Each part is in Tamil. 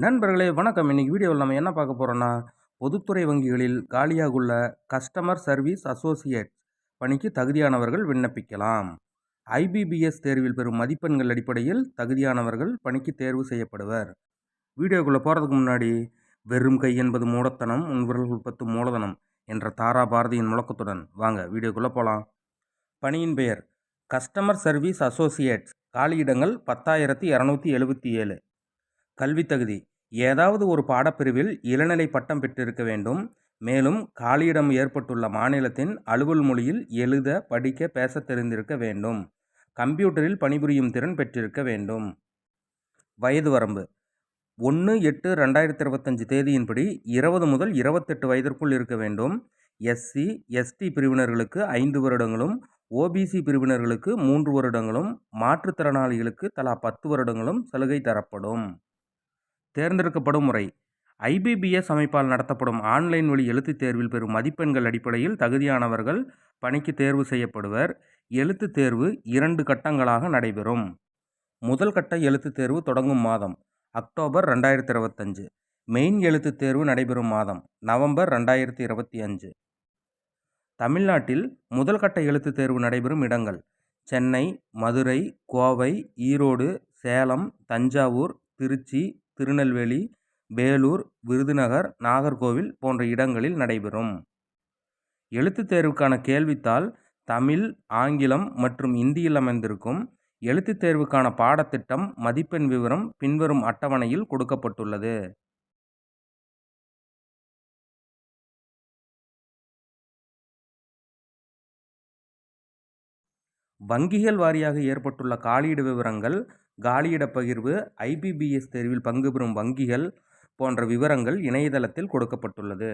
நண்பர்களே வணக்கம். இன்னைக்கு வீடியோவில் நம்ம என்ன பார்க்க போகிறோன்னா பொதுத்துறை வங்கிகளில் காலியாக உள்ள கஸ்டமர் சர்வீஸ் அசோசியேட் பணிக்கு தகுதியானவர்கள் விண்ணப்பிக்கலாம். ஐபிபிஎஸ் தேர்வில் பெறும் மதிப்பெண்கள் அடிப்படையில் தகுதியானவர்கள் பணிக்கு தேர்வு செய்யப்படுவர். வீடியோக்குள்ளே போகிறதுக்கு முன்னாடி வெறும் கை என்பது மூடத்தனம் உன் விரல்கள் பத்து மூலதனம் என்ற தாரா பாரதியின் முழக்கத்துடன் வாங்க வீடியோக்குள்ளே போகலாம் பணியின் பெயர் கஸ்டமர் சர்வீஸ் அசோசியேட்ஸ். காலியிடங்கள் பத்தாயிரத்தி இரநூத்தி எழுபத்தி ஏழு. கல்வி தகுதி. ஏதாவது ஒரு பாடப்பிரிவில் இளநிலை பட்டம் பெற்றிருக்க வேண்டும். மேலும் காலியிடம் ஏற்பட்டுள்ள மாநிலத்தின் அலுவல் மொழியில் எழுத படிக்க பேச தெரிந்திருக்க வேண்டும். கம்ப்யூட்டரில் பணிபுரியும் திறன் பெற்றிருக்க வேண்டும். வயது வரம்பு. ஒன்று எட்டு ரெண்டாயிரத்தி இருபத்தஞ்சு தேதியின்படி இருபது முதல் இருபத்தெட்டு வயதிற்குள் இருக்க வேண்டும். எஸ்சி எஸ்டி பிரிவினர்களுக்கு ஐந்து வருடங்களும் ஓபிசி பிரிவினர்களுக்கு மூன்று வருடங்களும் மாற்றுத்திறனாளிகளுக்கு தலா பத்து வருடங்களும் சலுகை தரப்படும். தேர்ந்தெடுக்கப்படும் முறை. ஐபிபிஎஸ் அமைப்பால் நடத்தப்படும் ஆன்லைன் வழி எழுத்துத் தேர்வில் பெறும் மதிப்பெண்கள் அடிப்படையில் தகுதியானவர்கள் பணிக்கு தேர்வு செய்யப்படுவர். எழுத்துத் தேர்வு இரண்டு கட்டங்களாக நடைபெறும். முதல் கட்ட எழுத்துத் தேர்வு தொடங்கும் மாதம் அக்டோபர் ரெண்டாயிரத்தி இருபத்தஞ்சு. மெயின் எழுத்துத் தேர்வு நடைபெறும் மாதம் நவம்பர் ரெண்டாயிரத்தி இருபத்தி அஞ்சு. தமிழ்நாட்டில் முதல் கட்ட எழுத்துத் தேர்வு நடைபெறும் இடங்கள் சென்னை மதுரை கோவை ஈரோடு சேலம் தஞ்சாவூர் திருச்சி திருநெல்வேலி வேலூர் விருதுநகர் நாகர்கோவில் போன்ற இடங்களில் நடைபெறும். எழுத்துத் தேர்வுக்கான கேள்வித்தாள் தமிழ் ஆங்கிலம் மற்றும் இந்தியில் அமைந்திருக்கும். எழுத்துத் தேர்வுக்கான பாடத்திட்டம் மதிப்பெண் விவரம் பின்வரும் அட்டவணையில் கொடுக்கப்பட்டுள்ளது. வங்கிகள் வாரியாக ஏற்பட்டுள்ள காலீடு விவரங்கள் காலியிட பகிர்வு ஐபிபிஎஸ் தேர்வில் பங்கு பெறும் வங்கிகள் போன்ற விவரங்கள் இணையதளத்தில் கொடுக்கப்பட்டுள்ளது.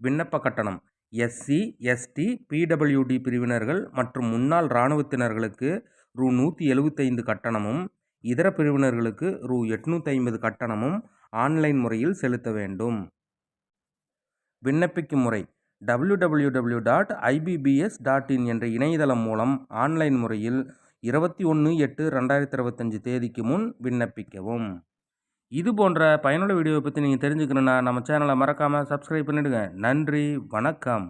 விண்ணப்ப கட்டணம். எஸ்சி எஸ்டி பிடபிள்யூடி பிரிவினர்கள் மற்றும் முன்னாள் இராணுவத்தினர்களுக்கு ரூ. நூற்றி எழுபத்தைந்து கட்டணமும் இதர பிரிவினர்களுக்கு ரூ. எட்நூற்றி ஐம்பது கட்டணமும் ஆன்லைன் முறையில் செலுத்த வேண்டும். விண்ணப்பிக்கும் முறை. W W W dot IBPS dot in என்ற இணையதளம் மூலம் ஆன்லைன் முறையில் இருபத்தி ஒன்று எட்டு ரெண்டாயிரத்தி இருபத்தஞ்சி தேதிக்கு முன் விண்ணப்பிக்கவும். இது போன்ற பயனுள்ள வீடியோவை பற்றி நீங்கள் தெரிஞ்சுக்கணுன்னா நம்ம சேனலை மறக்காமல் சப்ஸ்கிரைப் பண்ணிவிடுங்க நன்றி வணக்கம்.